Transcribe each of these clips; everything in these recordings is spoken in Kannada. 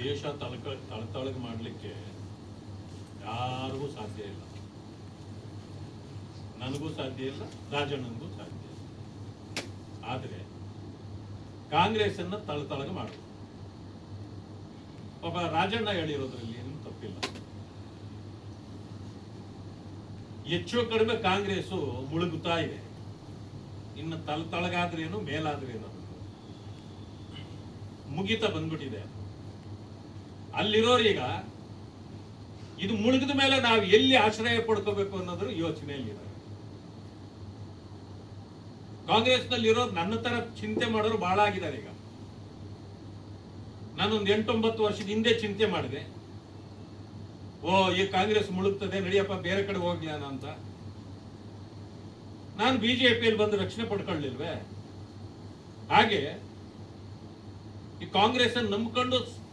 ದೇಶ ತಳಕ ತಳತಳಗ ಮಾಡಲಿಕ್ಕೆ ಯಾರಿಗೂ ಸಾಧ್ಯ ಇಲ್ಲ. ನನಗೂ ಸಾಧ್ಯ ಇಲ್ಲ, ರಾಜಣ್ಣನಿಗೂ ಸಾಧ್ಯ ಇಲ್ಲ. ಆದರೆ ಕಾಂಗ್ರೆಸ್ ಅನ್ನ ತಳತಳಗ ಮಾಡುದು ಪಾಪ ರಾಜಣ್ಣ ಹೇಳಿರೋದ್ರಲ್ಲಿ ಏನು ತಪ್ಪಿಲ್ಲ. ಹೆಚ್ಚು ಕಡಿಮೆ ಕಾಂಗ್ರೆಸ್ಸು ಮುಳುಗುತ್ತಾ ಇದೆ. ಇನ್ನು ತಳತಳಗಾದ್ರೇನು, ಮೇಲಾದ್ರೇನು ಮುಗಿತಾ ಬಂದ್ಬಿಟ್ಟಿದೆ. ಅಲ್ಲಿರೋರೀಗ ಇದು ಮುಳುಗಿದ ಮೇಲೆ ನಾವು ಎಲ್ಲಿ ಆಶ್ರಯ ಪಡ್ಕೋಬೇಕು ಅನ್ನೋದ್ರ ಯೋಚನೆಯಲ್ಲಿದ್ದಾರೆ. ಕಾಂಗ್ರೆಸ್ನಲ್ಲಿರೋ ನನ್ನ ತರ ಚಿಂತೆ ಮಾಡೋರು ಬಹಳ ಆಗಿದ್ದಾರೆ ಈಗ. ನಾನೊಂದು ಎಂಟೊಂಬತ್ತು ವರ್ಷದ ಹಿಂದೆ ಚಿಂತೆ ಮಾಡಿದೆ. ಓ, ಈ ಕಾಂಗ್ರೆಸ್ ಮುಳುಗ್ತದೆ, ನಡಿಯಪ್ಪ, ಬೇರೆ ಕಡೆ ಹೋಗ್ಲಿ ಅಂತ. ನಾನು ಬಿಜೆಪಿಯಲ್ಲಿ ಬಂದು ರಕ್ಷಣೆ ಪಡ್ಕೊಳ್ಳಿಲ್ವೇ? ಹಾಗೆ ಈ ಕಾಂಗ್ರೆಸ್ ನಂಬ್ಕೊಂಡು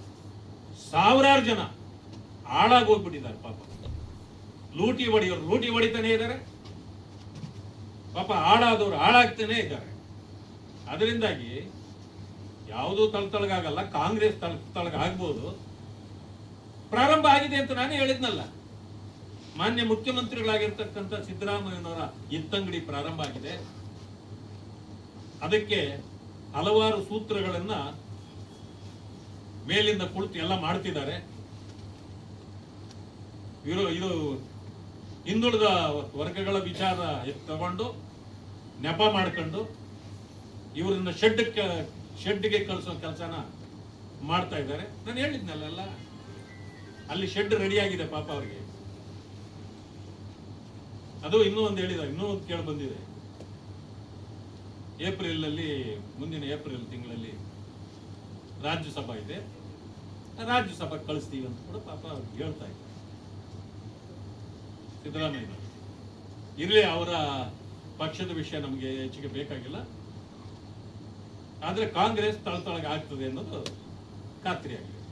ಸಾವಿರಾರು ಜನ ಹಾಳಾಗೋಗ್ಬಿಟ್ಟಿದ್ದಾರೆ ಪಾಪ. ಲೂಟಿ ಹೊಡೆಯೋರು ಲೂಟಿ ಹೊಡಿತಾನೆ ಇದ್ದಾರೆ. ಪಾಪ ಹಾಳಾದವ್ರು ಹಾಳಾಗ್ತಾನೆ ಇದ್ದಾರೆ. ಅದರಿಂದಾಗಿ ಯಾವುದೂ ತಳತಳಗಾಗಲ್ಲ, ಕಾಂಗ್ರೆಸ್ ತಳ, ತಳಗಾಗ್ಬೋದು. ಪ್ರಾರಂಭ ಆಗಿದೆ ಅಂತ ನಾನು ಹೇಳಿದ್ನಲ್ಲ. ಮಾನ್ಯ ಮುಖ್ಯಮಂತ್ರಿಗಳಾಗಿರ್ತಕ್ಕಂಥ ಸಿದ್ದರಾಮಯ್ಯನವರ ಇತ್ತಂಗಡಿ ಪ್ರಾರಂಭ ಆಗಿದೆ. ಅದಕ್ಕೆ ಹಲವಾರು ಸೂತ್ರಗಳನ್ನ ಮೇಲಿಂದ ಕುಳಿತು ಎಲ್ಲ ಮಾಡ್ತಿದ್ದಾರೆ. ಇರೋ, ಇದು ಹಿಂದುಳಿದ ವರ್ಗಗಳ ವಿಚಾರ ತಗೊಂಡು ನೆಪ ಮಾಡ್ಕೊಂಡು ಇವರನ್ನ ಶೆಡ್ ಶೆಡ್ಗೆ ಕಳಿಸೋ ಕೆಲಸನ ಮಾಡ್ತಾ ಇದ್ದಾರೆ. ನಾನು ಹೇಳಿದ್ನಲ್ಲ ಅಲ್ಲಿ ಶೆಡ್ ರೆಡಿ ಆಗಿದೆ ಪಾಪ ಅವ್ರಿಗೆ. ಅದು ಇನ್ನೂ ಒಂದು ಹೇಳಿದ, ಇನ್ನೂ ಒಂದು ಕೇಳಿ ಬಂದಿದೆ. ಏಪ್ರಿಲ್ ಅಲ್ಲಿ ಮುಂದಿನ ಏಪ್ರಿಲ್ ತಿಂಗಳಲ್ಲಿ ರಾಜ್ಯಸಭಾ ಇದೆ. ರಾಜ್ಯಸಭಾ ಕಳಿಸ್ತೀವಿ ಅಂತ ಕೂಡ ಪಾಪ ಹೇಳ್ತಾ ಇದ್ದಾರೆ ಸಿದ್ದರಾಮಯ್ಯ ಇರಲಿ, ಅವರ ಪಕ್ಷದ ವಿಷಯ ನಮಗೆ ಹೆಚ್ಚಿಗೆ ಬೇಕಾಗಿಲ್ಲ. ಆದರೆ ಕಾಂಗ್ರೆಸ್ ತಳತಳಗೆ ಆಗ್ತದೆ ಅನ್ನೋದು ಖಾತ್ರಿಯಾಗಿದೆ.